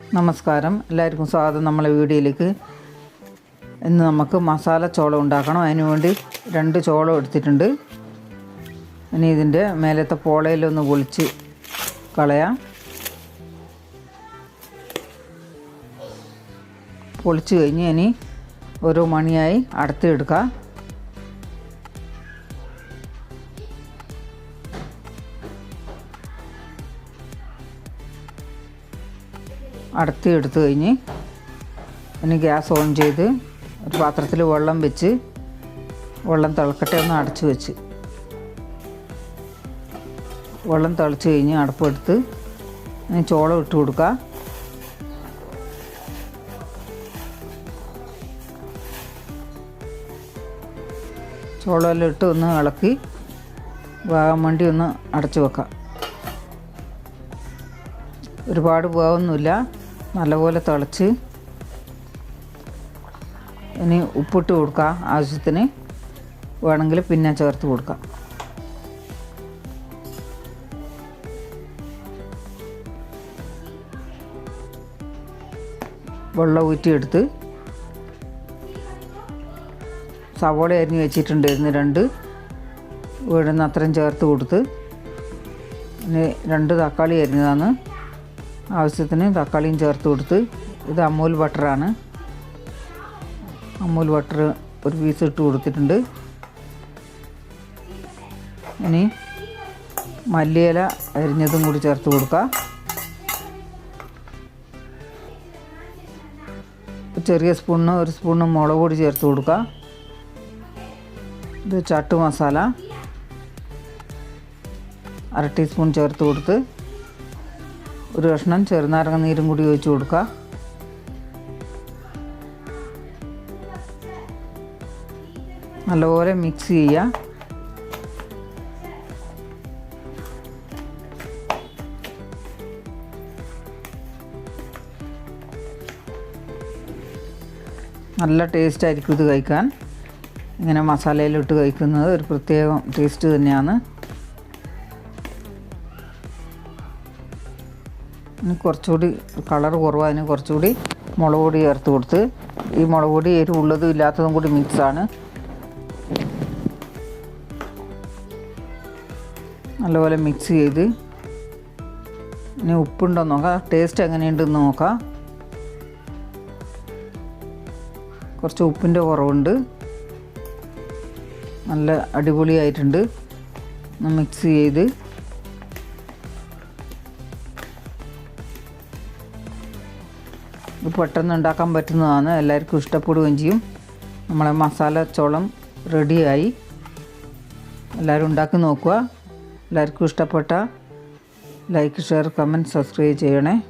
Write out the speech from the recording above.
നമസ്കാരം. എല്ലാവർക്കും സ്വാഗതം നമ്മളെ വീഡിയോയിലേക്ക്. ഇന്ന് നമുക്ക് മസാല ചോളം ഉണ്ടാക്കണം. അതിനുവേണ്ടി രണ്ട് ചോളം എടുത്തിട്ടുണ്ട്. ഇനി ഇതിന്റെ മേലത്തെ പോളയിലൊന്ന് പൊളിച്ച് കളയാം. പൊളിച്ച് കഴിഞ്ഞ് ഇനി ഓരോ മണിയായി അടുത്തെടുക്കാം അടുത്ത് എടുത്തു കഴിഞ്ഞ് ഇനി ഗ്യാസ് ഓൺ ചെയ്ത് ഒരു പാത്രത്തിൽ വെള്ളം വെച്ച് വെള്ളം തിളക്കട്ടെ ഒന്ന് അടച്ച് വെച്ച്. വെള്ളം തിളച്ച് കഴിഞ്ഞ് അടുപ്പെടുത്ത് ഇനി ചോളം ഇട്ട് കൊടുക്കുക ചോളമെല്ലാം ഇട്ട് ഒന്ന് ഇളക്കി വേകാൻ വേണ്ടി ഒന്ന് അടച്ചു വെക്കാം. ഒരുപാട് വേവൊന്നുമില്ല. നല്ലപോലെ തിളച്ച് ഇനി ഉപ്പിട്ട് കൊടുക്കുക ആവശ്യത്തിന്. വേണമെങ്കിൽ പിന്നെ ചേർത്ത് കൊടുക്കാം വെള്ളം ഊറ്റിയെടുത്ത് സവോള അരിഞ്ഞ് വെച്ചിട്ടുണ്ടായിരുന്നു രണ്ട്. വീടുന്ന അത്രയും ചേർത്ത് കൊടുത്ത്. രണ്ട് തക്കാളി അരിഞ്ഞതാണ്. ആവശ്യത്തിന് തക്കാളിയും ചേർത്ത് കൊടുത്ത് ഇത് അമൂൽ ബട്ടറാണ്. അമൂൽ ബട്ടർ ഒരു പീസ് ഇട്ട് കൊടുത്തിട്ടുണ്ട്. ഇനി മല്ലിയില അരിഞ്ഞതും കൂടി ചേർത്ത് കൊടുക്കാം. ചെറിയ സ്പൂണിന് ഒരു സ്പൂണ് മുളക് പൊടി ചേർത്ത് കൊടുക്കുക ഇത് ചട്ട് മസാല. അര ടീസ്പൂൺ ചേർത്ത് കൊടുത്ത് ഒരു കഷ്ണം ചെറുനാരങ്ങ നീരും കൂടി ഒഴിച്ച് കൊടുക്കുക. നല്ലപോലെ മിക്സ് ചെയ്യുക. നല്ല ടേസ്റ്റ് ആയിരിക്കും ഇത് കഴിക്കാൻ. ഇങ്ങനെ മസാലയിലിട്ട് കഴിക്കുന്നത് ഒരു പ്രത്യേകം ടേസ്റ്റ് തന്നെയാണ്. ഇനി കുറച്ചുകൂടി കളർ കുറവാതിന് കുറച്ചുകൂടി മുളക് പൊടി ചേർത്ത് കൊടുത്ത് ഈ മുളക് പൊടി എരിവുള്ളതും ഇല്ലാത്തതും കൂടി മിക്സാണ് നല്ലപോലെ മിക്സ് ചെയ്ത് ഇനി ഉപ്പുണ്ടോ നോക്കാം. ടേസ്റ്റ് എങ്ങനെയുണ്ടെന്ന് നോക്കാം. കുറച്ച് ഉപ്പിന്റെ കുറവുണ്ട്. നല്ല അടിപൊളിയായിട്ടുണ്ട്. മിക്സ് ചെയ്ത് പെട്ടെന്ന് ഉണ്ടാക്കാൻ പറ്റുന്നതാണ്. എല്ലാവർക്കും ഇഷ്ടപ്പെടുകയും ചെയ്യും. നമ്മളെ മസാല ചോളം റെഡിയായി. എല്ലാവരും ഉണ്ടാക്കി നോക്കുക. എല്ലാവർക്കും ഇഷ്ടപ്പെട്ട ലൈക്ക് ഷെയർ കമന്റ് സബ്സ്ക്രൈബ് ചെയ്യണേ.